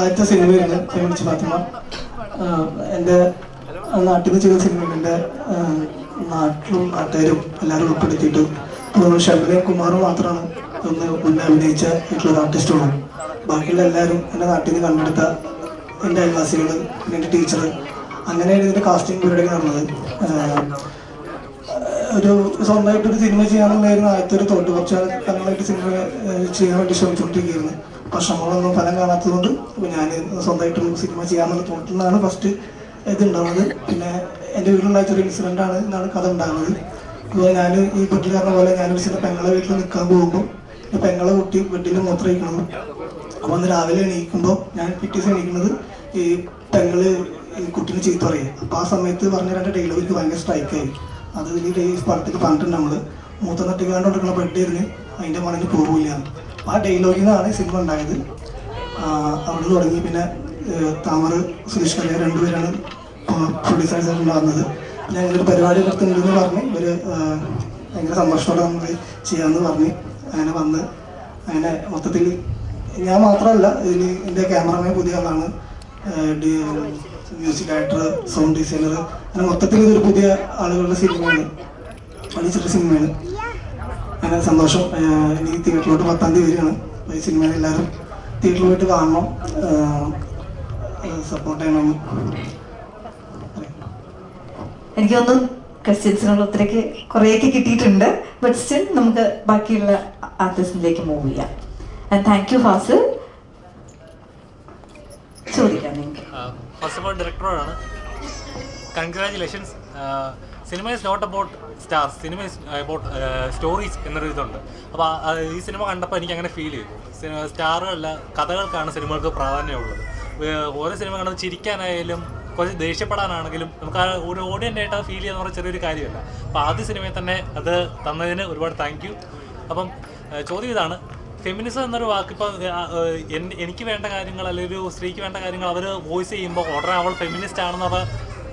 ആദ്യത്തെ സിനിമയായിരുന്നു ഫെമിനിച്ച് ഫാത്തിമ എന്റെ നാട്ടിൽ നിന്ന് ചെയ്ത സിനിമയാണ് എന്റെ നാട്ടിലും നാട്ടുകാരും എല്ലാവരും ഉൾപ്പെടുത്തിയിട്ട്. തോന്നുന്നു ഷബിലയും കുമാറും മാത്രമാണ് ഒന്ന് മുന്നേ അഭിനയിച്ച ആയിട്ടുള്ള ആർട്ടിസ്റ്റുള്ളൂ ബാക്കിയുള്ള എല്ലാവരും എന്റെ നാട്ടിൽ നിന്ന് കണ്ടെടുത്ത എന്റെ അയൽവാസികൾ പിന്നെ എന്റെ ടീച്ചർ അങ്ങനെയാണ് ഇതിന്റെ കാസ്റ്റിംഗ് പരിപാടി നടന്നത്. ഒരു സ്വന്തമായിട്ടൊരു സിനിമ ചെയ്യാനുള്ളതായിരുന്നു ആദ്യത്തെ ഒരു തോട്ട് കുറച്ച് കാലങ്ങളായിട്ട് സിനിമ ചെയ്യാൻ വേണ്ടി ശ്രമിച്ചുകൊണ്ടിരിക്കുകയായിരുന്നു. വർഷങ്ങളൊന്നും ഫലം കാണാത്തതുകൊണ്ട് ഞാൻ സ്വന്തമായിട്ട് സിനിമ ചെയ്യാമെന്ന് തോട്ടിൽ ഫസ്റ്റ് ഇത് ഉണ്ടാവുന്നത് പിന്നെ എന്റെ വീട്ടിലുണ്ടായ ചെറിയ ഇൻസിഡന്റ് ആണ് എന്നാണ് കഥ ഉണ്ടാകുന്നത് അതുപോലെ ഞാൻ ഈ കുട്ടി പറഞ്ഞ പോലെ ഞാനൊരു ചില പെങ്ങളെ വീട്ടിൽ നിൽക്കാൻ പോകുമ്പോൾ പെങ്ങളെ കുട്ടി ബെഡിൽ മൂത്രയിക്കണം അപ്പോൾ അന്ന് രാവിലെ എണീക്കുമ്പോൾ ഞാൻ പിറ്റേ എണീക്കുന്നത് ഈ പെങ്ങൾ കുട്ടീനെ ചീത്ത പറയും. അപ്പോൾ ആ സമയത്ത് പറഞ്ഞ രണ്ട് ഡയലോഗ് എനിക്ക് ഭയങ്കര സ്ട്രൈക്കായി അത് ഈ പടത്തിൽ പറഞ്ഞിട്ടുണ്ട് നമ്മൾ മൂത്ത നട്ടിക്കാണ്ട് കൊടുക്കുന്ന ഇരുന്ന് അതിന്റെ മണിന് പോകില്ല ആ ഡയലോഗിൽ നിന്നാണ് ഈ സിനിമ ഉണ്ടായത്. അവിടെ തുടങ്ങി. പിന്നെ താമർ സുരേഷ് കല്യാൺ രണ്ടുപേരാണ് പ്രൊഡ്യൂസേഴ്സ് ഉണ്ടാകുന്നത്. പിന്നെ ഞങ്ങളൊരു പരിപാടി നടത്തുന്നുണ്ടെന്ന് പറഞ്ഞ്. ഏഹ്, ഭയങ്കര സന്തോഷത്തോടെ നമ്മൾ ചെയ്യാമെന്ന് പറഞ്ഞ്. അങ്ങനെ വന്ന് അങ്ങനെ മൊത്തത്തിൽ ഞാൻ മാത്രമല്ല ഇതിൽ എന്റെ ക്യാമറമാൻ പുതിയ ആളാണ്. മ്യൂസിക് ഡയറക്ടർ സൗണ്ട് ഡിസൈനർ അങ്ങനെ മൊത്തത്തിൽ ഇതൊരു പുതിയ ആളുകളുടെ സിനിമയാണ് വലിയ ചെറിയ സിനിമയാണ് അങ്ങനെ സന്തോഷം. എനിക്ക് ഇനി തിയേറ്ററിലോട്ട് പത്താം തീയതി വരികയാണ് അപ്പോൾ ഈ സിനിമ എല്ലാവരും തിയേറ്ററിൽ പോയിട്ട് കാണണം. സപ്പോർട്ട് ചെയ്യണം. എനിക്ക് തോന്നുന്നു ക്വസ്റ്റ്യൻസിനുള്ള ഒത്തിരിക്ക് കുറേയൊക്കെ കിട്ടിയിട്ടുണ്ട്. ബട്ട് സ്റ്റിൽ നമുക്ക് ബാക്കിയുള്ള ആർട്ടിസ്റ്റിലേക്ക് മൂവ് ചെയ്യാം. താങ്ക് യു ഫാസിൽ ചോദിക്കാം നിങ്ങൾക്ക് first of all ഡയറക്ടറോടാണ് congratulations cinema is not about stars cinema is about stories എന്നൊരു ഇതുണ്ട്. അപ്പോൾ ഈ സിനിമ കണ്ടപ്പോൾ എനിക്ക് അങ്ങനെ ഫീൽ ചെയ്തു സ്റ്റാറുകളല്ല കഥകൾക്കാണ് സിനിമകൾക്ക് പ്രാധാന്യമുള്ളത്. ഓരോ സിനിമ കണ്ടത് ചിരിക്കാനായാലും കുറച്ച് ദേഷ്യപ്പെടാനാണെങ്കിലും നമുക്ക് ആ ഒരു ഓഡിയന്റ് ആയിട്ട് അത് ഫീൽ ചെയ്യുന്ന പറഞ്ഞ ചെറിയൊരു കാര്യമല്ല. അപ്പോൾ ആദ്യ സിനിമയിൽ തന്നെ അത് തന്നതിന് ഒരുപാട് താങ്ക് യു അപ്പം ചോദ്യം ഇതാണ്. ഫെമിനിസം എന്നൊരു വാക്ക് ഇപ്പോൾ എനിക്ക് വേണ്ട കാര്യങ്ങൾ അല്ലെങ്കിൽ ഒരു സ്ത്രീക്ക് വേണ്ട കാര്യങ്ങൾ അവർ വോയിസ് ചെയ്യുമ്പോൾ ഉടനെ അവൾ ഫെമിനിസ്റ്റ് ആണെന്നുള്ള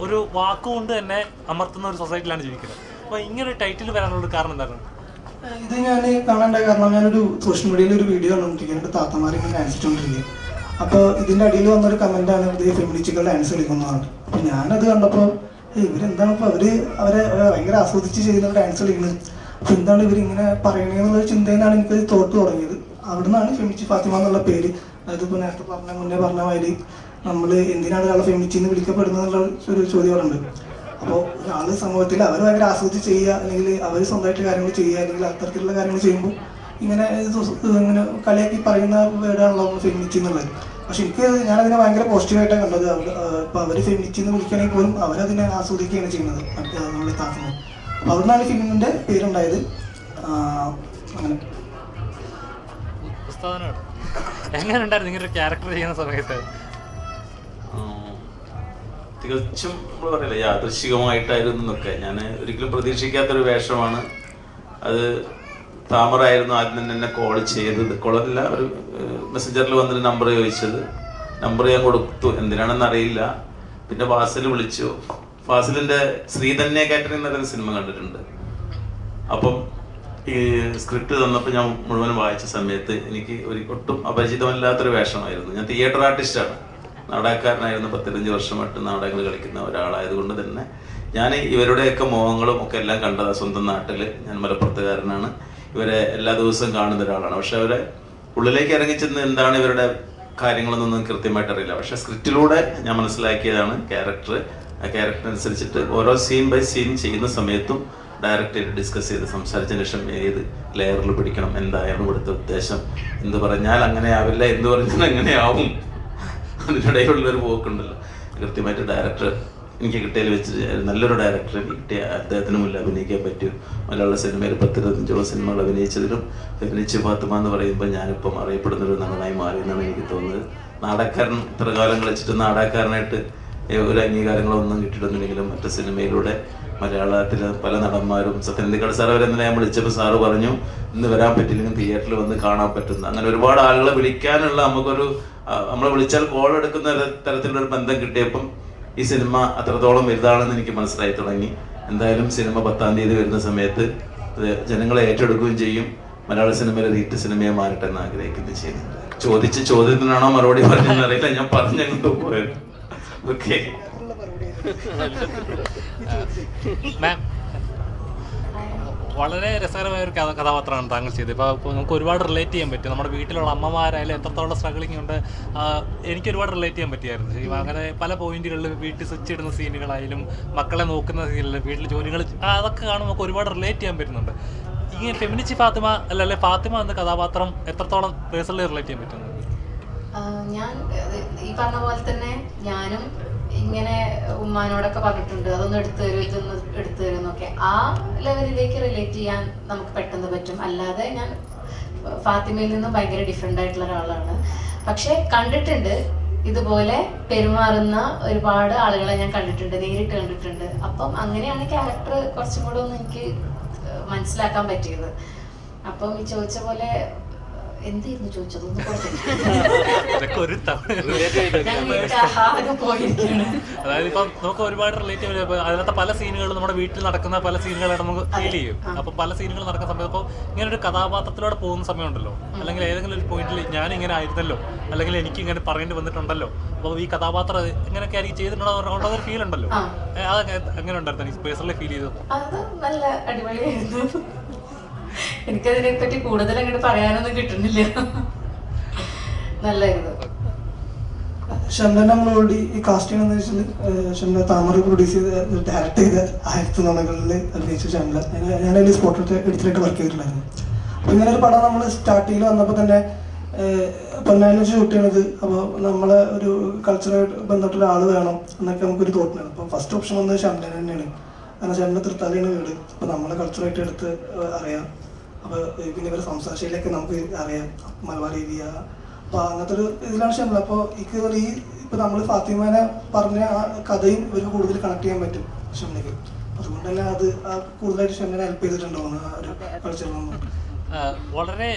ഒരു വാക്കുകൊണ്ട് തന്നെ അമർത്തുന്ന ഒരു സൊസൈറ്റിയിലാണ് ജീവിക്കുന്നത്. അപ്പോൾ ഇങ്ങനെ ഒരു ടൈറ്റിൽ വരാനുള്ള കാരണം എന്താണ്? ഇത് ഞാൻ കാണേണ്ട കാരണം ഞാനൊരു സോഷ്യൽ മീഡിയയിൽ ഒരു വീഡിയോ കണ്ടുകൊണ്ടിരിക്കുന്നത് താത്തമാരെ ഇങ്ങനെ ഡാൻസ് ചെയ്തുകൊണ്ടിരിക്കുക അപ്പോൾ ഇതിന്റെ അടിയിൽ വന്നൊരു ആണ് ഇത് ഫെമിനിസ്റ്റുകൾ ഡാൻസ് കളിക്കുന്നതാണ്. അപ്പോൾ ഞാനത് കണ്ടപ്പോൾ ഇവരെന്താണ് ഇപ്പോൾ അവർ അവരെ ഭയങ്കര ആസ്വദിച്ച് ചെയ്യുന്ന ഡാൻസ് കളിക്കുന്നത്? അപ്പോൾ എന്താണ് ഇവർ ഇങ്ങനെ പറയണെന്നുള്ള ചിന്തയിൽ എനിക്ക് തോട്ട് തുടങ്ങിയത്. അവിടുന്നാണ് ഫെമിനിസ്റ്റ് ഫാത്തിമ എന്നുള്ള പേര്. അതായത് ഇപ്പോൾ നേരത്തെ പറഞ്ഞ മുന്നേ പറഞ്ഞ മാതിരി നമ്മൾ എന്തിനാണ് ഒരാളെ ഫെമിനിസ്റ്റ് എന്ന് വിളിക്കപ്പെടുന്നത് എന്നുള്ള ഒരു ചോദ്യങ്ങളുണ്ട്. അപ്പോൾ ഒരാൾ സമൂഹത്തിൽ അവർ ഭയങ്കര ആസ്വദിച്ച് ചെയ്യുക അല്ലെങ്കിൽ അവർ സ്വന്തമായിട്ട് കാര്യങ്ങൾ ചെയ്യുക അല്ലെങ്കിൽ അത്തരത്തിലുള്ള കാര്യങ്ങൾ ചെയ്യുമ്പോൾ ഇങ്ങനെ ഇങ്ങനെ കളിയാക്കി പറയുന്ന വേർഡാണല്ലോ ഫെമിനിറ്റി എന്നുള്ളത് പക്ഷെ എനിക്ക് ഞാനതിനെ ഭയങ്കര പോസിറ്റീവായിട്ടാണ് കണ്ടത്. ഇപ്പൊ അവർ ഫെമിനിറ്റി എന്ന് വിളിക്കുകയാണെങ്കിൽ പോലും അവരതിനെ ആസ്വദിക്കുകയാണ് ചെയ്യുന്നത്. നമ്മുടെ നമ്മൾ താക്കുന്നത് അപ്പൊ അവിടുന്നാണ് ഫിലിമിന്റെ പേരുണ്ടായത്. അങ്ങനെ. എങ്ങനെ ഉണ്ടായിരുന്നു ഒരു ക്യാരക്ടർ ചെയ്യുന്ന സമയത്ത്. തികച്ചും നമ്മൾ പറയില്ല യാദൃശികമായിട്ടായിരുന്നു എന്നൊക്കെ. ഞാൻ ഒരിക്കലും പ്രതീക്ഷിക്കാത്തൊരു വേഷമാണ്. അത് താമറായിരുന്നു ആദ്യം തന്നെ എന്നെ കോൾ ചെയ്തത്. കോളല്ല ഒരു മെസ്സഞ്ചറിൽ വന്നൊരു നമ്പർ ചോദിച്ചത്. നമ്പർ ഞാൻ കൊടുത്തു. എന്തിനാണെന്ന് അറിയില്ല. പിന്നെ ഫാസിൽ വിളിച്ചു. ഫാസിലിന്റെ ശ്രീധന്യ കാറ്ററിംഗ് എന്ന് പറയുന്ന സിനിമ കണ്ടിട്ടുണ്ട്. അപ്പം ഈ സ്ക്രിപ്റ്റ് തന്നപ്പോൾ ഞാൻ മുഴുവൻ വായിച്ച സമയത്ത് എനിക്ക് ഒരു ഒട്ടും അപരിചിതമല്ലാത്തൊരു വേഷമായിരുന്നു. ഞാൻ തിയേറ്റർ ആർട്ടിസ്റ്റാണ് നാടകക്കാരനായിരുന്നു പത്തിരഞ്ച് വർഷമായിട്ട് നാടകങ്ങൾ കളിക്കുന്ന ഒരാളായതുകൊണ്ട് തന്നെ ഞാൻ ഇവരുടെയൊക്കെ മോഹങ്ങളും ഒക്കെ എല്ലാം കണ്ടത് സ്വന്തം നാട്ടിൽ ഞാൻ മലപ്പുറത്തുകാരനാണ്. ഇവരെ എല്ലാ ദിവസവും കാണുന്ന ഒരാളാണ്. പക്ഷെ അവരെ ഉള്ളിലേക്ക് ഇറങ്ങിച്ചെന്ന് എന്താണ് ഇവരുടെ കാര്യങ്ങളൊന്നും കൃത്യമായിട്ട് അറിയില്ല. പക്ഷെ സ്ക്രിപ്റ്റിലൂടെ ഞാൻ മനസ്സിലാക്കിയതാണ് ക്യാരക്ടർ. ആ ക്യാരക്ടർ അനുസരിച്ചിട്ട് ഓരോ സീൻ ബൈ സീൻ ചെയ്യുന്ന സമയത്തും ഡയറക്റ്റ് ഡിസ്കസ് ചെയ്ത് സംസാരിച്ചതിന് ശേഷം ഏത് ലെയറിൽ പിടിക്കണം എന്തായാലും ഇവിടുത്തെ ഉദ്ദേശം എന്ത് പറഞ്ഞാൽ അങ്ങനെ ആവില്ല എന്ത് പറഞ്ഞാൽ എങ്ങനെ ആവും. അതിനിടയിലുള്ളൊരു പോക്കുണ്ടല്ലോ. കൃത്യമായിട്ട് ഡയറക്ടർ എനിക്ക് കിട്ടിയതിൽ വെച്ച് നല്ലൊരു ഡയറക്ടറെ കിട്ടിയ അദ്ദേഹത്തിന് മുന്നിൽ അഭിനയിക്കാൻ പറ്റും മലയാള സിനിമയിൽ പത്തിരുപത്തഞ്ചോളം സിനിമകൾ അഭിനയിച്ചതിലും അഭിനയിച്ച് ഫാത്തിമ എന്ന് പറയുമ്പോൾ ഞാനിപ്പം അറിയപ്പെടുന്ന ഒരു നടനായി മാറി എന്നാണ് എനിക്ക് തോന്നുന്നത്. നാടകക്കാരൻ ഇത്ര കാലം കളിച്ചിട്ട് നാടകക്കാരനായിട്ട് ഏ, ഒരു അംഗീകാരങ്ങളൊന്നും കിട്ടിയിട്ടൊന്നുമില്ലെങ്കിലും മറ്റു സിനിമയിലൂടെ മലയാളത്തിൽ പല നടന്മാരും സത്യനന്ദിക്കട സാർ വരെ ഞാൻ വിളിച്ചപ്പോൾ സാറ് പറഞ്ഞു ഇന്ന് വരാൻ പറ്റില്ലെങ്കിൽ തിയേറ്ററിൽ വന്ന് കാണാൻ പറ്റുന്ന അങ്ങനെ ഒരുപാട് ആളുകളെ വിളിക്കാനുള്ള നമുക്കൊരു നമ്മളെ വിളിച്ചാൽ കോൾ എടുക്കുന്ന തരത്തിലുള്ള ഒരു ബന്ധം കിട്ടിയപ്പം ഈ സിനിമ അത്രത്തോളം വലുതാണെന്ന് എനിക്ക് മനസ്സിലായി തുടങ്ങി. എന്തായാലും സിനിമ പത്താം തീയതി വരുന്ന സമയത്ത് ജനങ്ങളെ ഏറ്റെടുക്കുകയും ചെയ്യും. മലയാള സിനിമയിലെ ഹിറ്റ് സിനിമയെ മാറട്ടെ എന്ന് ആഗ്രഹിക്കുന്നു ചെയ്യുന്നത് ചോദിച്ച ചോദ്യത്തിനാണോ മറുപടി പറഞ്ഞതെന്ന് അറിയില്ല. ഞാൻ പറഞ്ഞു പോയത്. ഓക്കെ മാം വളരെ രസകരമായ ഒരു കഥ കഥാപാത്രമാണ് താങ്കൾ ചെയ്തത്. ഇപ്പോൾ ഇപ്പോൾ നമുക്ക് ഒരുപാട് റിലേറ്റ് ചെയ്യാൻ പറ്റും. നമ്മുടെ വീട്ടിലുള്ള അമ്മമാരായാലും എത്രത്തോളം സ്ട്രഗിളിംഗ് ഉണ്ട് എനിക്ക് ഒരുപാട് റിലേറ്റ് ചെയ്യാൻ പറ്റിയായിരുന്നു. അങ്ങനെ പല പോയിന്റുകളിൽ വീട്ടിൽ സ്വിച്ച് ഇടുന്ന സീനുകളായാലും മക്കളെ നോക്കുന്ന സീനിൽ വീട്ടിൽ ജോലികൾ അതൊക്കെ കാണുമ്പോൾ നമുക്ക് ഒരുപാട് റിലേറ്റ് ചെയ്യാൻ പറ്റുന്നുണ്ട്. ഇങ്ങനെ ഫെമിനിച്ചി ഫാത്തിമ അല്ല അല്ലെ ഫാത്തിമ എന്ന കഥാപാത്രം എത്രത്തോളം പേഴ്സണലി റിലേറ്റ് ചെയ്യാൻ പറ്റുന്നുണ്ട് ഞാൻ ഈ പറഞ്ഞ പോലെ തന്നെ ഞാനും ഇങ്ങനെ ഉമ്മാനോടൊക്കെ പറഞ്ഞിട്ടുണ്ട്. അതൊന്ന് എടുത്തു തരും ഇതൊന്ന് എടുത്തു തരും എന്നൊക്കെ. ആ ലെവലിലേക്ക് റിലേറ്റ് ചെയ്യാൻ നമുക്ക് പെട്ടെന്ന് പറ്റും. അല്ലാതെ ഞാൻ ഫാത്തിമയിൽ നിന്നും ഭയങ്കര ഡിഫറെന്റ് ആയിട്ടുള്ള ഒരാളാണ്. പക്ഷെ കണ്ടിട്ടുണ്ട്. ഇതുപോലെ പെരുമാറുന്ന ഒരുപാട് ആളുകളെ ഞാൻ കണ്ടിട്ടുണ്ട്. നേരിട്ട് കണ്ടിട്ടുണ്ട്. അപ്പം അങ്ങനെയാണ് ക്യാരക്ടർ കുറച്ചും കൂടെ ഒന്ന് എനിക്ക് മനസ്സിലാക്കാൻ പറ്റിയത്. അപ്പം ഈ ചോദിച്ച പോലെ എന്തായിരുന്നു ചോദിച്ചത്? ഒന്ന് അതായത് ഇപ്പം നമുക്ക് ഒരുപാട് റിലേറ്റീവ് അതിനകത്ത്. പല സീനുകളും നമ്മുടെ വീട്ടിൽ നടക്കുന്ന പല സീനുകളായിട്ട് നമുക്ക് ഫീൽ ചെയ്യും. അപ്പൊ പല സീനുകൾ നടക്കുന്ന സമയത്ത് ഇപ്പോൾ ഇങ്ങനെ ഒരു കഥാപാത്രത്തിലൂടെ പോകുന്ന സമയമുണ്ടല്ലോ. അല്ലെങ്കിൽ ഏതെങ്കിലും ഒരു പോയിന്റിൽ ഞാൻ ഇങ്ങനെ ആയിരുന്നല്ലോ. അല്ലെങ്കിൽ എനിക്ക് ഇങ്ങനെ പറയേണ്ടി വന്നിട്ടുണ്ടല്ലോ. അപ്പോൾ ഈ കഥാപാത്രം ഇങ്ങനെയൊക്കെ ആയിരിക്കും ചെയ്തിട്ടുണ്ടോ ഫീൽ ഉണ്ടല്ലോ. എങ്ങനെ ഉണ്ടായിരുന്നു? പേഴ്സണലി ഫീൽ ചെയ്തത്? നല്ല അടിപൊളിയായിരുന്നു. എനിക്കതിനെ പറ്റി കൂടുതൽ അങ്ങോട്ട് പറയാനൊന്നും കിട്ടുന്നില്ല. നല്ലായിരുന്നു. ഷംല നമ്മൾ ഓൾറെഡി ഈ കാസ്റ്റിംഗ് എന്ന് വെച്ചാൽ ഷംല താമര പ്രൊഡ്യൂസ് ചെയ്ത് ഡയറക്ട് ചെയ്ത ആയിരത്തി നുണകളിൽ അഭിനയിച്ച ഷംല ഞാൻ- ഞാനതിൽ സ്പോട്ട് എഡിറ്ററായിട്ട് വർക്ക് ചെയ്തിട്ടുണ്ടായിരുന്നു. അപ്പോൾ ഇങ്ങനെ ഒരു പടം നമ്മൾ സ്റ്റാർട്ടിങ്ങിൽ വന്നപ്പോൾ തന്നെ പൊന്നാലും ഷൂട്ട് ചെയ്യണത് അപ്പോൾ നമ്മളെ ഒരു കൾച്ചറായിട്ട് ബന്ധപ്പെട്ട ഒരാൾ വേണം എന്നൊക്കെ നമുക്കൊരു തോട്ടുണ്ടായിരുന്നു അപ്പോൾ ഫസ്റ്റ് ഓപ്ഷൻ വന്നത് ഷംലൻ തന്നെയാണ്. കാരണം ഷംല തൃത്താലയാണ് വീട്. അപ്പോൾ നമ്മളെ കൾച്ചറായിട്ട് എടുത്ത് അറിയാം. പിന്നെ ഇവരുടെ സംസാര നമുക്ക് അറിയാം. മലബാർ ഏരിയ അപ്പൊ അങ്ങനത്തെ ഒരു ഇതിലാണ് ഷംല അപ്പോൾ എനിക്ക് ഈ ഇപ്പൊ നമ്മൾ ഫാത്തിമാനെ പറഞ്ഞ ആ കഥയും ഇവർക്ക് കൂടുതൽ കണക്ട് ചെയ്യാൻ പറ്റും ഷംലക്ക് അതുകൊണ്ട് തന്നെ അത് കൂടുതലായിട്ട് ഷംലിനെ ഹെൽപ്പ് ചെയ്തിട്ടുണ്ടോ ആ ഒരു കൾച്ചറിൽ ആ, വളരെ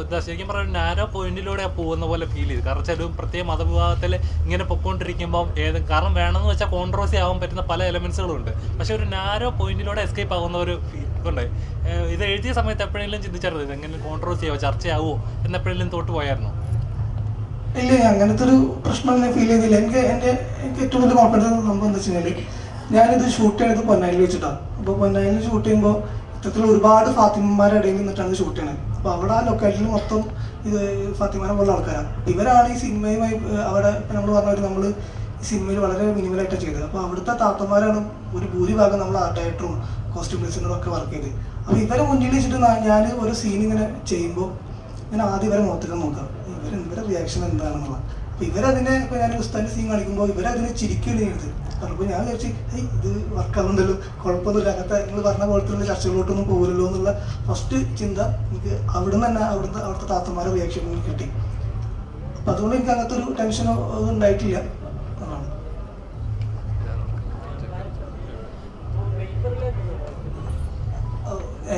എന്താ ശരിക്കും പറഞ്ഞാൽ നാരോ പോയിന്റിലൂടെ പോകുന്ന പോലെ ഫീൽ ചെയ്തു. കാരണം വെച്ചാൽ പ്രത്യേക മതവിഭാഗത്തിൽ ഇങ്ങനെ പൊക്കോണ്ടിരിക്കുമ്പോൾ ഏത് കാരണം വേണമെന്ന് വെച്ചാൽ കോൺട്രവേഴ്സി ആവാൻ പറ്റുന്ന പല എലമെന്റ്സുകളും ഉണ്ട് പക്ഷെ ഒരു നാരോ പോയിന്റിലൂടെ എസ്കേപ്പ് ആവുന്ന ഒരു ഫീൽ ഉണ്ട്. ഇത് എഴുതിയ സമയത്ത് എപ്പോഴെങ്കിലും ചിന്തിച്ചായിരുന്നു? ഇത് എങ്ങനെ കോൺട്രവേഴ്സി ആവോ? ചർച്ചയാവോ? എന്നെപ്പോഴെങ്കിലും തോട്ട് പോയായിരുന്നു? ഇല്ല അങ്ങനത്തെ ഒരു പ്രശ്നം ഞാൻ ഫീൽ ചെയ്തില്ല. എനിക്ക് എന്റെ എനിക്ക് ഏറ്റവും വലിയ കോൺഫിഡൻസ് സംഭവം എന്താ വെച്ച് കഴിഞ്ഞാൽ ഞാനിത് ഷൂട്ട് ചെയ്തത് പൊന്നായിൽ വെച്ചിട്ടാണ് അപ്പോൾ പൊന്നായിൽ ഷൂട്ട് ചെയ്യുമ്പോൾ ഇത്തരത്തിൽ ഒരുപാട് ഫാത്തിമമാരുടെ ഇടയിൽ നിന്നിട്ടാണ് ഷൂട്ട് ചെയ്യണത്. അപ്പോൾ അവിടെ ആ ലൊക്കാലിറ്റിയിൽ മൊത്തം ഇത് ഫാത്തിമാരെ പോലുള്ള ആൾക്കാരാണ് ഇവരാണ് ഈ സിനിമയുമായി അവിടെ നമ്മൾ പറഞ്ഞ നമ്മൾ ഈ സിനിമയിൽ വളരെ മിനിമലായിട്ടാണ് ചെയ്തത്. അപ്പോൾ അവിടുത്തെ താത്തമാരാണ് ഒരു ഭൂരിഭാഗം നമ്മൾ ആർട്ട് ഡയറക്ടറും കോസ്റ്റ്യൂം ഡിസൈനറും ഒക്കെ വർക്ക് ചെയ്ത്. അപ്പോൾ ഇവരെ മുന്നിൽ വെച്ചിട്ട് ഞാൻ ഒരു സീൻ ഇങ്ങനെ ചെയ്യുമ്പോൾ ഞാൻ ആദ്യം ഇവരെ മുഖത്തേക്ക് നോക്കാം. ഇവർ ഇവരുടെ റിയാക്ഷൻ എന്താണെന്നുള്ള. അപ്പൊ ഇവരതിനെ ഇപ്പൊ ഞാൻ ഉസ്താന്റെ സീൻ കളിക്കുമ്പോൾ ഇവരതിനെ ചിരിക്കുകയാണ് ചെയ്യുന്നത് പറഞ്ഞപ്പോൾ ഞാൻ വിചാരിച്ചു ഏയ് ഇത് വർക്കാവുന്നല്ലോ കുഴപ്പമൊന്നുമില്ല. അങ്ങനത്തെ നിങ്ങൾ പറഞ്ഞ പോലത്തെ ചർച്ചകളിലോട്ടൊന്നും പോകില്ലല്ലോ എന്നുള്ള ഫസ്റ്റ് ചിന്ത എനിക്ക് അവിടെ നിന്ന് തന്നെ അവിടുത്തെ അവിടുത്തെ താത്തമാരെ റിയാക്ഷൻ കിട്ടി. അപ്പൊ അതുകൊണ്ട് എനിക്ക് അങ്ങനത്തെ ഒരു ടെൻഷനോ ഉണ്ടായിട്ടില്ല.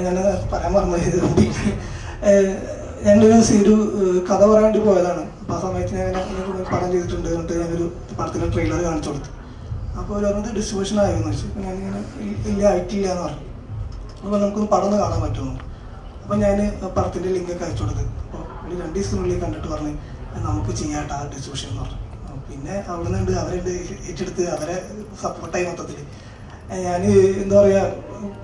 ഞാൻ പറയാൻ മറന്നു ഞാനൊരു സി- ഒരു കഥ പറയാൻ വേണ്ടി പോയതാണ്. അപ്പോൾ ആ സമയത്ത് ഞാൻ പടം ചെയ്തിട്ടുണ്ട്. എന്നിട്ട് ഞാനൊരു പടത്തിന്റെ ട്രെയിലർ കാണിച്ചു കൊടുത്തു. അപ്പോൾ അവർ പറഞ്ഞത് ഡിസ്ട്രിബ്യൂഷൻ ആയിരുന്നു. വെച്ചു അപ്പോൾ ഞാനിങ്ങനെ ഇല്ല ആയിട്ടില്ല എന്ന് പറഞ്ഞു. അപ്പോൾ നമുക്കൊന്ന് പടം ഒന്ന് കാണാൻ പറ്റുമോ? അപ്പോൾ ഞാൻ പടത്തിന്റെ ലിങ്കൊക്കെ അയച്ചു കൊടുത്ത്. അപ്പോൾ ഒരു രണ്ട് ദിവസത്തിനുള്ളിൽ കണ്ടിട്ട് പറഞ്ഞ് നമുക്ക് ചെയ്യാട്ടാ ഡിസ്ട്രിബ്യൂഷൻ എന്ന് പറഞ്ഞു. പിന്നെ അവിടെ നിന്നുണ്ട് അവരുണ്ട് ഏറ്റെടുത്ത് അവരെ സപ്പോർട്ടായി മൊത്തത്തിൽ ഞാൻ എന്താ പറയുക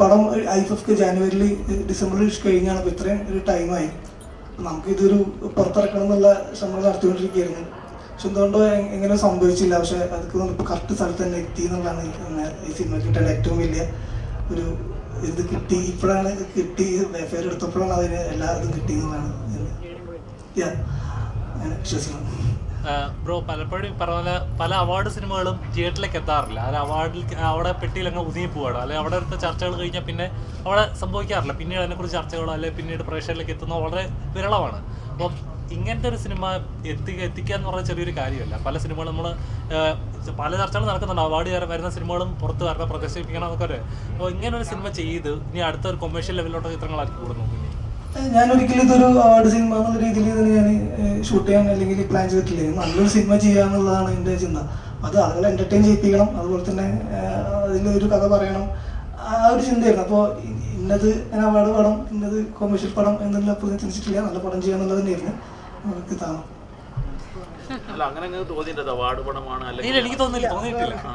പടം ഐ ഫിഫ്ത്ത് ജാനുവരിയിൽ ഡിസംബറിൽ കഴിഞ്ഞാണ്. അപ്പോൾ ഇത്രയും ഒരു ടൈമായി നമുക്കിതൊരു പുറത്തിറക്കണം എന്നുള്ള ശ്രമങ്ങൾ നടത്തിക്കൊണ്ടിരിക്കുകയായിരുന്നു. പക്ഷെ എന്തുകൊണ്ടോ എങ്ങനെ സംഭവിച്ചില്ല. പക്ഷെ അതൊക്കെ ഇപ്പോൾ കറക്റ്റ് സ്ഥലത്ത് തന്നെ എത്തി എന്നുള്ളതാണ് ഈ സിനിമ കിട്ടേണ്ട ഏറ്റവും വലിയ ഒരു ഇത് കിട്ടി. ഇപ്പോഴാണ് കിട്ടി. വെഫെയർ എടുത്തപ്പോഴാണ് അതിന് എല്ലാ ഇതും കിട്ടി എന്നുള്ളതാണ് ഞാൻ ഞാൻ വിശ്വസിക്കുന്നത് ബ്രോ പലപ്പോഴും പറഞ്ഞ പല അവാർഡ് സിനിമകളും തിയേറ്ററിലേക്ക് എത്താറില്ല. അത് അവാർഡിൽ അവിടെ പെട്ടിയിൽ അങ്ങ് ഒതുങ്ങി പോവാണ് അല്ലെങ്കിൽ അവിടെ അടുത്ത ചർച്ചകൾ കഴിഞ്ഞാൽ പിന്നെ അവിടെ സംഭവിക്കാറില്ല. പിന്നീട് അതിനെക്കുറിച്ച് ചർച്ചകളോ അല്ലെങ്കിൽ പിന്നീട് പ്രേക്ഷകരിലേക്ക് എത്തുന്ന വളരെ വിരളമാണ്. അപ്പം ഇങ്ങനത്തെ ഒരു സിനിമ എത്തിക്കുക എത്തിക്കുക എന്ന് പറഞ്ഞാൽ ചെറിയൊരു കാര്യമല്ല. പല സിനിമകളും നമ്മൾ പല ചർച്ചകൾ നടക്കുന്നുണ്ട്. അവാർഡ് വരുന്ന സിനിമകളും പുറത്ത് വരണം പ്രദർശിപ്പിക്കണം എന്നൊക്കെ ഒരു അപ്പോൾ ഇങ്ങനെ ഒരു സിനിമ ചെയ്ത് ഇനി അടുത്ത ഒരു കൊമേഴ്ഷ്യൽ ലെവലിലോട്ട് ചിത്രങ്ങളായിരിക്കും കൂടുന്നു. ഞാൻ ഒരിക്കലും ഇതൊരു അവാർഡ് സിനിമ എന്നുള്ള രീതിയിൽ തന്നെ ഞാൻ ഷൂട്ട് ചെയ്യാൻ അല്ലെങ്കിൽ പ്ലാൻ ചെയ്തിട്ടില്ല. നല്ലൊരു സിനിമ ചെയ്യുക എന്നുള്ളതാണ് എന്റെ ചിന്ത. അത് ആളുകളെ എന്റർടൈൻ ചെയ്യിപ്പിക്കണം. അതുപോലെ തന്നെ അതിലൊരു കഥ പറയണം. ആ ഒരു ചിന്തയായിരുന്നു. അപ്പോൾ ഇന്നത് ഞാൻ അവാർഡ് പടം ഇന്നത് കൊമേഴ്ഷ്യൽ പടം എന്നുള്ള ചിന്തിച്ചിട്ടില്ല. നല്ല പടം ചെയ്യുക എന്നുള്ളത് തന്നെയായിരുന്നു താമസം അല്ല അങ്ങനെ പടമാണ് എനിക്ക് തോന്നില്ല തോന്നിയിട്ടില്ല. ആ,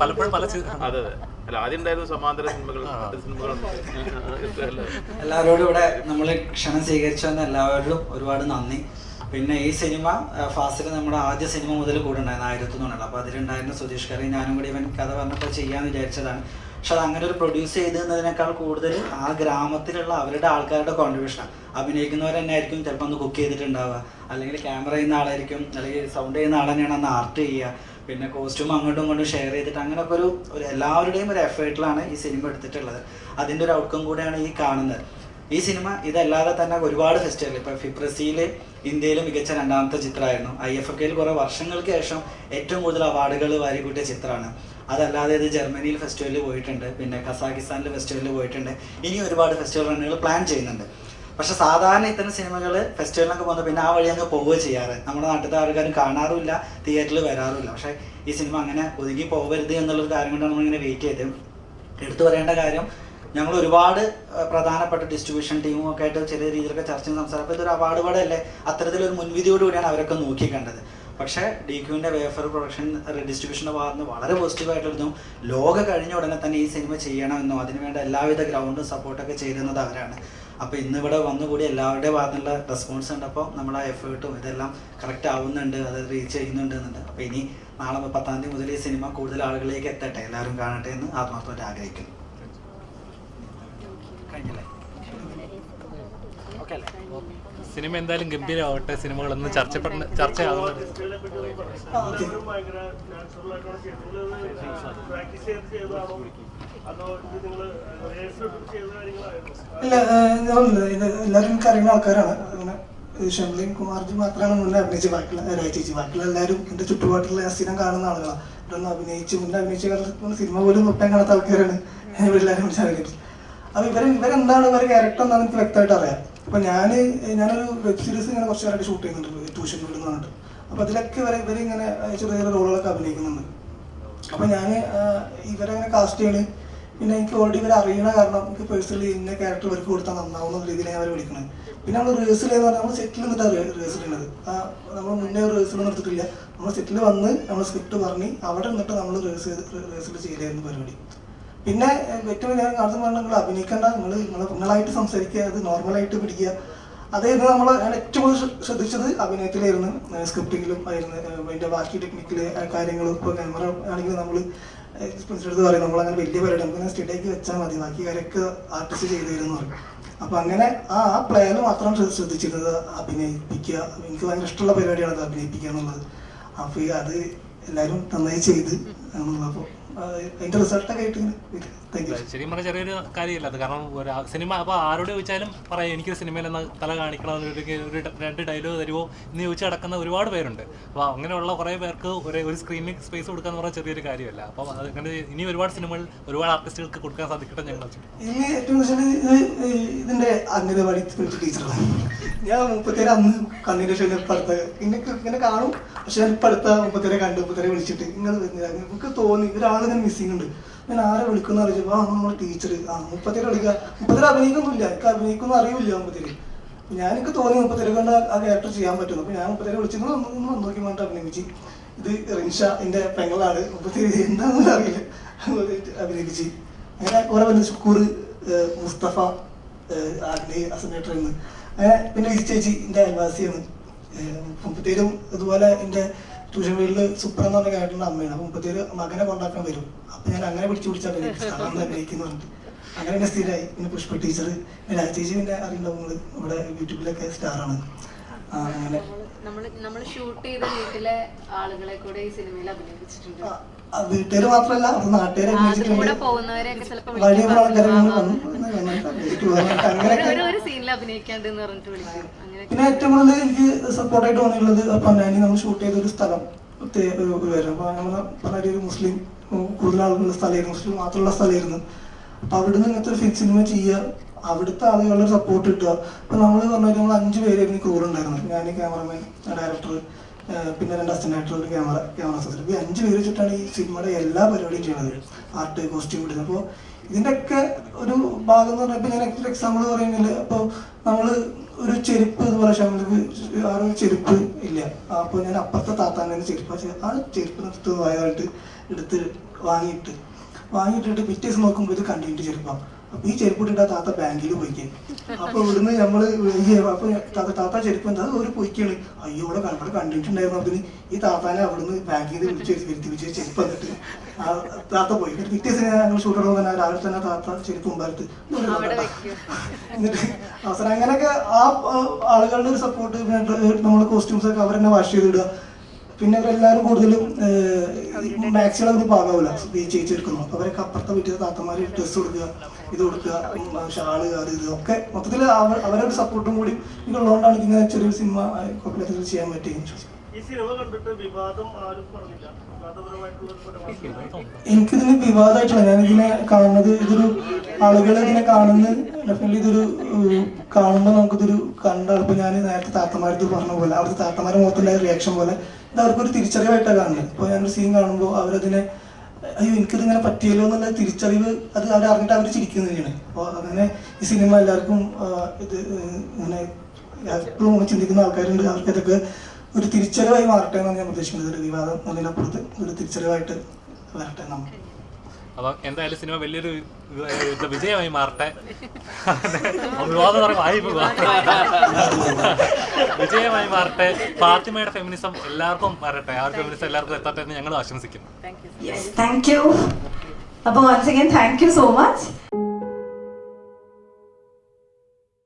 പലപ്പോഴും പല അതെ അതെ. അല്ല ആദ്യം ഉണ്ടായിരുന്നു സമാന്തര സിനിമകൾ എല്ലാവരോടും ഇവിടെ നമ്മൾ ക്ഷണം സ്വീകരിച്ചെന്ന് എല്ലാവരോടും ഒരുപാട് നന്ദി. പിന്നെ ഈ സിനിമ ഫാസിൽ നമ്മുടെ ആദ്യ സിനിമ മുതൽ കൂടെ ഉണ്ടായിരുന്നു ആയിരത്തി തൊണ്ണൂറ് അപ്പോൾ അതിലുണ്ടായിരുന്ന സുധീഷ് കറി ഞാനും കൂടി ഇവൻ കഥ പറഞ്ഞപ്പോൾ ചെയ്യാന്ന് വിചാരിച്ചതാണ്. പക്ഷെ അത് അങ്ങനെ ഒരു പ്രൊഡ്യൂസ് ചെയ്തതിനേക്കാൾ കൂടുതൽ ആ ഗ്രാമത്തിലുള്ള അവരുടെ ആൾക്കാരുടെ കോൺട്രിബ്യൂഷനാണ് അഭിനയിക്കുന്നവർ തന്നെ ആയിരിക്കും ചിലപ്പോൾ ഒന്ന് കുക്ക് ചെയ്തിട്ടുണ്ടാവുക. അല്ലെങ്കിൽ ക്യാമറ ചെയ്യുന്ന ആളായിരിക്കും അല്ലെങ്കിൽ സൗണ്ട് ചെയ്യുന്ന ആൾ തന്നെയാണ് അന്ന് ആർട്ട് ചെയ്യുക. പിന്നെ കോസ്റ്റ്യൂം അങ്ങോട്ടും ഇങ്ങോട്ടും ഷെയർ ചെയ്തിട്ട് അങ്ങനെയൊക്കെ ഒരു ഒരു എല്ലാവരുടെയും ഒരു എഫേർട്ടിലാണ് ഈ സിനിമ എടുത്തിട്ടുള്ളത്. അതിന്റെ ഒരു ഔട്ട്കം കൂടെയാണ് ഈ കാണുന്നത്. ഈ സിനിമ ഇതല്ലാതെ തന്നെ ഒരുപാട് ഫെസ്റ്റിവൽ ഇപ്പോൾ ഫിബ്രസിയിൽ ഇന്ത്യയിലെ മികച്ച രണ്ടാമത്തെ ചിത്രമായിരുന്നു. ഐ എഫ് എഫ് കെയിൽ കുറേ വർഷങ്ങൾക്ക് ശേഷം ഏറ്റവും കൂടുതൽ അവാർഡുകൾ വാരിക്കൂട്ടിയ ചിത്രമാണ്. അതല്ലാതെ ഇത് ജർമ്മനിയിൽ ഫെസ്റ്റിവലിൽ പോയിട്ടുണ്ട് പിന്നെ കസാഖിസ്ഥാനിൽ ഫെസ്റ്റിവലിൽ പോയിട്ടുണ്ട്. ഇനി ഒരുപാട് ഫെസ്റ്റിവൽ റണ്ണുകൾ പ്ലാൻ ചെയ്യുന്നുണ്ട്. പക്ഷെ സാധാരണ ഇത്തരം സിനിമകൾ ഫെസ്റ്റിവലിനൊക്കെ പോകുന്നത് പിന്നെ ആ വഴി അങ്ങ് പോവുക ചെയ്യാറ്. നമ്മുടെ നാട്ടിലത്തെ ആൾക്കാരും കാണാറുമില്ല തിയേറ്ററിൽ വരാറുമില്ല. പക്ഷേ ഈ സിനിമ അങ്ങനെ ഒതുങ്ങി പോകരുത് എന്നുള്ളൊരു കാര്യം കൊണ്ടാണ് നമ്മളിങ്ങനെ വെയിറ്റ് ചെയ്ത് എടുത്തു പറയേണ്ട കാര്യം ഞങ്ങൾ ഒരുപാട് പ്രധാനപ്പെട്ട ഡിസ്ട്രിബ്യൂഷൻ ടീമും ഒക്കെ ആയിട്ട് ചെറിയ രീതിയിലൊക്കെ ചർച്ച ചെയ്ത് സംസാരം അപ്പോൾ ഇതൊരു അവാർഡ് പാടല്ലേ അത്തരത്തിലൊരു മുൻവിധിയോടുകൂടിയാണ് അവരൊക്കെ നോക്കി കണ്ടത് പക്ഷേ ഡി ക്യൂവിന്റെ വേഫർ പ്രൊഡക്ഷൻ ഡിസ്ട്രിബ്യൂഷന്റെ ഭാഗത്ത് നിന്ന് വളരെ പോസിറ്റീവായിട്ടിരുന്നു ലോക കഴിഞ്ഞ ഉടനെ തന്നെ ഈ സിനിമ ചെയ്യണമെന്നും അതിനുവേണ്ട എല്ലാവിധ ഗ്രൗണ്ടും സപ്പോർട്ടൊക്കെ ചെയ്തിരുന്നത് അവരാണ്. അപ്പോൾ ഇന്നിവിടെ വന്നുകൂടി എല്ലാവരുടെ ഭാഗത്തുള്ള റെസ്പോൺസ് കണ്ടപ്പോൾ നമ്മുടെ എഫേർട്ടും ഇതെല്ലാം കറക്റ്റ് ആവുന്നുണ്ട് അത് റീച്ച് ചെയ്യുന്നുണ്ട് എന്നുണ്ട്. അപ്പോൾ ഇനി നാളെ പത്താം തീയതി മുതൽ ഈ സിനിമ കൂടുതൽ ആളുകളിലേക്ക് എത്തട്ടെ എല്ലാവരും കാണട്ടെ എന്ന് ആത്മാർത്ഥമായിട്ട് ആഗ്രഹിക്കുന്നു. സിനിമ എന്തായാലും ഗംഭീരമാവട്ടെ. സിനിമകളൊന്നും ചർച്ചപ്പെടുന്ന ചർച്ചയാകുന്ന ഇല്ല ഇത് എല്ലാവരും അറിയുന്ന ആൾക്കാരാണ്. അങ്ങനെ ഷംലിൻ കുമാർജി മാത്രമാണ് മുന്നേ അഭിനയിച്ച് ബാക്കിയുള്ള രാജേച്ചി ബാക്കിയുള്ള എല്ലാവരും എന്റെ ചുറ്റുപാട്ടിലുള്ള സ്ഥിരം കാണുന്ന ആളുകളാണ് ഇവിടെ ഒന്ന് അഭിനയിച്ച് മുന്നേ അഭിനയിച്ച കാലത്ത് സിനിമ പോലും തൊട്ടാൻ കാണാത്ത ആൾക്കാരാണ്. അഭിനയിച്ചു അപ്പൊ ഇവരെ ഇവരെന്താണ് ഇവരെ ക്യാരക്ടർ എന്താണെന്ന് എനിക്ക് വ്യക്തമായിട്ട് അറിയാം. അപ്പൊ ഞാൻ ഞാനൊരു വെബ് സീരീസ് ഇങ്ങനെ കുറച്ച് നേരമായിട്ട് ഷൂട്ട് ചെയ്യുന്നുണ്ട് ട്യൂഷൻ വീട് പറഞ്ഞിട്ട്. അപ്പൊ അതിലൊക്കെ ഇവരെ ഇവരിങ്ങനെ ചെറിയ ചെറിയ റോളുകളൊക്കെ അഭിനയിക്കുന്നുണ്ട്. അപ്പൊ ഞാൻ ഇവരങ്ങനെ കാസ്റ്റ് ചെയ്യണ് പിന്നെ എനിക്ക് ഓൾറെഡി ഇവരെ അറിയണ കാരണം എനിക്ക് പേഴ്സണലി ഇന്ന ക്യാരക്ടർ ഇവർക്ക് കൊടുത്താൽ നന്നാവുന്ന രീതിയിൽ അവരെ വിളിക്കണത്. പിന്നെ നമ്മൾ റിഹേഴ്സൽ എന്ന് പറഞ്ഞാൽ നമ്മൾ സെറ്റിൽ നിന്നിട്ടാണ് റിഹേഴ്സൽ ചെയ്യുന്നത് നമ്മൾ മുന്നേ റിഹേഴ്സൽ നിർത്തിട്ടില്ല നമ്മൾ സെറ്റിൽ വന്ന് നമ്മൾ സ്ക്രിപ്റ്റ് പറഞ്ഞ് അവിടെ നിന്നിട്ട് നമ്മൾ റിഹേഴ്സൽ റിഹേഴ്സൽ ചെയ്തായിരുന്നു പരിപാടി. പിന്നെ ഏറ്റവും ഞാൻ കാണുന്ന പറഞ്ഞാൽ നിങ്ങൾ അഭിനയിക്കേണ്ട നിങ്ങൾ നിങ്ങൾ നിങ്ങളായിട്ട് സംസാരിക്കുക അത് നോർമലായിട്ട് പിടിക്കുക. അതായത് നമ്മൾ ഏറ്റവും കൂടുതൽ ശ്ര- ശ്രദ്ധിച്ചത് അഭിനയത്തിലായിരുന്നു. സ്ക്രിപ്റ്റിങ്ങിലും ആയിരുന്നു. അതിന്റെ ബാക്കി ടെക്നിക്കൽ കാര്യങ്ങളും ഇപ്പോൾ ക്യാമറ ആണെങ്കിൽ നമ്മൾ അടുത്ത് പറയും നമ്മളങ്ങനെ വലിയ പരിപാടി നമുക്ക് സ്റ്റഡിയാക്കി വെച്ചാൽ മതി. ബാക്കി കാര്യമൊക്കെ ആർട്ടിസ്റ്റ് ചെയ്തു തരുമെന്ന് പറയും. അപ്പൊ അങ്ങനെ ആ ആ മാത്രം ശ്രദ്ധിച്ചിരുന്നത് അഭിനയിപ്പിക്കുക. എനിക്ക് ഭയങ്കര ഇഷ്ടമുള്ള പരിപാടിയാണ് അത് അഭിനയിപ്പിക്കുക എന്നുള്ളത്. അപ്പൊ ഈ അത് എല്ലാവരും നന്നായി ചെയ്ത് എന്നുള്ളപ്പോൾ അതിന്റെ ആയിട്ട് ശരിക്കും പറഞ്ഞ ചെറിയൊരു കാര്യമില്ല. അത് കാരണം ഒരു സിനിമ അപ്പോൾ ആരോട് ചോദിച്ചാലും പറയാം എനിക്ക് സിനിമയിൽ എന്ന തല കാണിക്കണം ഒരു രണ്ട് ഡയലോഗ് തരുമോ എന്ന് ചോദിച്ച് കിടക്കുന്ന ഒരുപാട് പേരുണ്ട്. അപ്പോൾ അങ്ങനെയുള്ള കുറേ പേർക്ക് ഒരു ഒരു സ്ക്രീനിൽ സ്പേസ് കൊടുക്കുക എന്ന് പറഞ്ഞാൽ ചെറിയൊരു കാര്യമല്ല. അപ്പോൾ അങ്ങനെ ഇനി ഒരുപാട് സിനിമകൾ ഒരുപാട് ആർട്ടിസ്റ്റുകൾക്ക് കൊടുക്കാൻ സാധിക്കട്ടെ ഞങ്ങൾ ഇനി ഏറ്റവും ഇതിന്റെ അംഗനവാടി ടീച്ചറാണ് ഞാൻ മുപ്പത്തേരെ അന്ന് കണ്ണിന്റെ ഷെയിൽ ഇപ്പം അടുത്ത ഇങ്ങനെ ഇങ്ങനെ കാണും. പക്ഷെ ഞാൻ ഇപ്പം അടുത്ത മുപ്പത്തേരെ കണ്ട് മുപ്പത്തേരെ വിളിച്ചിട്ട് ഇങ്ങനെ വരുന്നില്ല തോന്നി തോന്നി ഒരാളിങ്ങനെ മിസ്സിംഗ് ഉണ്ട്. ഞാൻ ആരെ വിളിക്കുന്ന അറിയിച്ചു ആ നമ്മുടെ ടീച്ചർ ആ മുപ്പത്തേര് കളിക്കുക മുപ്പത്തേര് അഭിനയിക്കൊന്നുമില്ല. എനിക്ക് അഭിനയിക്കൊന്നും അറിയില്ല മുപ്പത്തേര് ഞാൻ എനിക്ക് തോന്നി മുപ്പത്തേരെ കൊണ്ട് ആ ക്യാരക്ടർ ചെയ്യാൻ പറ്റുന്നു അപ്പൊ ഞാൻ മുപ്പത്തേരെ വിളിച്ചു "നിങ്ങൾ ഒന്ന് നോക്കി പറഞ്ഞിട്ട് അഭിനയിച്ചു ഇത് റിൻഷ എന്റെ പെങ്ങളാണ്. മുപ്പത്തേര് എന്താണെന്ന് അറിയില്ല. അഭിനയിച്ചു അങ്ങനെ കുറെ പറഞ്ഞു ഷുക്കൂർ മുസ്തഫ ആഗ്നേ അസനേറ്റർ എന്ന്. അങ്ങനെ പിന്നെ വിജി ചേച്ചി എന്റെ അയൽവാസിയാണ് മുപ്പത്തേരും അതുപോലെ എന്റെ ട്യൂഷൻ വീട്ടിൽ സുപ്ര എന്ന് പറഞ്ഞ കേട്ടുള്ള അമ്മയാണ്. അപ്പൊ മുപ്പത്തേര് മകനെ കൊണ്ടാക്കാൻ വരും. അപ്പൊ ഞാൻ അങ്ങനെ പിടിച്ചു പിടിച്ചാണ് സ്ഥലം അങ്ങനെ എന്നെ സ്ഥിരമായി. പിന്നെ പുഷ്പ ടീച്ചർ രാജ ചേച്ചി പിന്നെ അറിയുണ്ടാവും ഇവിടെ യൂട്യൂബിലൊക്കെ സ്റ്റാറാണ് അങ്ങനെ. നമ്മൾ ഷൂട്ട് ചെയ്ത വീട്ടിലെ ആളുകളെ കൂടെ ഈ സിനിമയിൽ അഭിനയിപ്പിച്ചിട്ടുണ്ട് വീട്ടുകാര് മാത്രമല്ല അത് നാട്ടുകാരെ വലിയ ആൾക്കാരെ പിന്നെ ഏറ്റവും കൂടുതൽ എനിക്ക് സപ്പോർട്ടായിട്ട് തോന്നിയിട്ടുള്ളത് പൊന്നാനി നമ്മൾ ഷൂട്ട് ചെയ്ത ഒരു സ്ഥലം ഒരു അപ്പൊ നമ്മൾ ഒരു മുസ്ലിം കൂടുതൽ ആളുകളുള്ള സ്ഥലമായിരുന്നു. മുസ്ലിം മാത്രമുള്ള സ്ഥലമായിരുന്നു. അപ്പൊ അവിടുന്ന് ഇങ്ങനത്തെ ഒരു ഫിക്സ് സിനിമ ചെയ്യുക അവിടുത്തെ ആളുകളുടെ സപ്പോർട്ട് കിട്ടുക. അപ്പൊ നമ്മൾ പറഞ്ഞാൽ നമ്മൾ അഞ്ച് പേരായിരുന്നു ക്രൂർ ഉണ്ടായിരുന്നത്. ഞാൻ ക്യാമറമാൻ ഡയറക്ടർ പിന്നെ രണ്ട് ഒരു ക്യാമറ ക്യാമറ അസിസ്റ്റന്റ് ഈ അഞ്ച് പേര് വെച്ചിട്ടാണ് ഈ സിനിമയുടെ എല്ലാ പരിപാടിയും ചെയ്യുന്നത്. ആർട്ട് കോസ്റ്റ്യൂം ഇടുന്നത്. അപ്പോൾ ഇതിന്റെയൊക്കെ ഒരു ഭാഗം എന്ന് പറഞ്ഞാൽ ഇപ്പം ഞാൻ എക്സാമ്പിൾ പറയുന്നില്ല. അപ്പോൾ നമ്മൾ ഒരു ചെരുപ്പ് എന്ന് ഷമിലേക്ക് ആ ഒരു ചെരുപ്പ് ഇല്ല. അപ്പോൾ ഞാൻ അപ്പുറത്തെ താത്താന്റെ ചെരുപ്പ് ആ ചെരുപ്പ് നിർത്തുന്നതായിട്ട് എടുത്ത് വാങ്ങിയിട്ട് വാങ്ങിയിട്ടിട്ട് പിറ്റേ ദിവസം നോക്കുമ്പോൾ ഇത് കണ്ടിട്ട് ചെരുപ്പാണ് അപ്പൊ ഈ ചെരുപ്പ് ഇട്ടിട്ട് താത്ത ബാങ്കിൽ പോയിക്ക്. അപ്പൊ ഇവിടുന്ന് നമ്മൾ അപ്പൊ താത്ത താത്ത ചെരുപ്പ് എന്താ? അത് ഒരു പൊയ്ക്കാണ്. അയ്യോ ഇവിടെ ക- ഇവിടെ കണ്ടിട്ടുണ്ടായിരുന്നു അതിന്. ഈ താത്താനെ അവിടുന്ന് ബാങ്കിൽ നിന്ന് വിളിച്ച് വരുത്തി വിളിച്ച് ചെരുപ്പ് എന്നിട്ട് താത്ത പോയി. പിറ്റേ ദിവസം ഞങ്ങൾ ഷൂട്ട് തന്നെ രാവിലെ തന്നെ താത്ത ചെരുപ്പ് മുമ്പാലത്ത് എന്നിട്ട് അവസരം അങ്ങനെയൊക്കെ ആ ആ, ആളുകളുടെ ഒരു സപ്പോർട്ട് നമ്മളെ കോസ്റ്റ്യൂംസ് ഒക്കെ അവരെന്നെ വാഷ് ചെയ്തിടുക പിന്നെ അവരെല്ലാവരും കൂടുതലും മാക്സിമം അവർ ഈ ചേച്ചി എടുക്കുന്നു അവരൊക്കെ അപ്പുറത്തെ വീട്ടിൽ താത്തമാര് ഡ്രസ്സ് കൊടുക്കുക ഇത് കൊടുക്കുക ഷാൾ അത് ഇത് ഒക്കെ മൊത്തത്തിൽ അവരൊരു സപ്പോർട്ടും കൂടി ഇതുള്ളതുകൊണ്ടാണ് ഇങ്ങനെ ചെറിയൊരു സിനിമ കോപ്പിലത്തിൽ ചെയ്യാൻ പടമാണ് എനിക്കിതിന് വിവാദമായിട്ടില്ല. ഞാൻ ഇതിനെ കാണുന്നത് ഇതൊരു ആളുകൾ ഇതിനെ കാണുന്ന ഡെഫിനറ്റ്ലി ഇതൊരു കാണുമ്പോൾ നമുക്കിതൊരു കണ്ടാൽ ഞാൻ നേരത്തെ താത്തമാരത് പറഞ്ഞ പോലെ അവിടുത്തെ താത്തമാരെ മുഖത്തുണ്ടായ റിയാക്ഷൻ പോലെ ഇത് അവർക്കൊരു തിരിച്ചറിവായിട്ടാണ് കാണുന്നത്. ഇപ്പോൾ ഞാനൊരു സീൻ കാണുമ്പോൾ അവരതിനെ അയ്യോ എനിക്കത് ഇങ്ങനെ പറ്റിയല്ലോ എന്നുള്ള തിരിച്ചറിവ് അത് അവർ അറിഞ്ഞിട്ട് അവർ ചിരിക്കുന്നതാണ് അപ്പോൾ അങ്ങനെ ഈ സിനിമ എല്ലാവർക്കും ഇത് ഇങ്ങനെ എപ്പോഴും ചിന്തിക്കുന്ന ആൾക്കാരുണ്ട്. അവർക്ക് ഇതൊക്കെ ഒരു തിരിച്ചറിവായി മാറട്ടെ എന്നാണ് ഞാൻ ഉദ്ദേശിക്കുന്നത് ഒരു വിവാദം അതിനപ്പുറത്ത് ഒരു തിരിച്ചറിവായിട്ട് വരട്ടെ നമുക്ക്. അപ്പോൾ എന്തായാലും സിനിമ വലിയൊരു വിജയമായി മാറട്ടെ. വിവാദം എന്ന് പറയുമ്പോൾ ആയി പോവാ. വിജയമായി മാറട്ടെ. ഫാത്തിമയുടെ ഫെമിനിസം എല്ലാവർക്കും മാറട്ടെ. ആ ഫെമിനിസം എല്ലാവർക്കും എത്തട്ടെ എന്ന് ഞങ്ങൾ ആശംസിക്കുന്നു. അപ്പോൾ once again thank you so much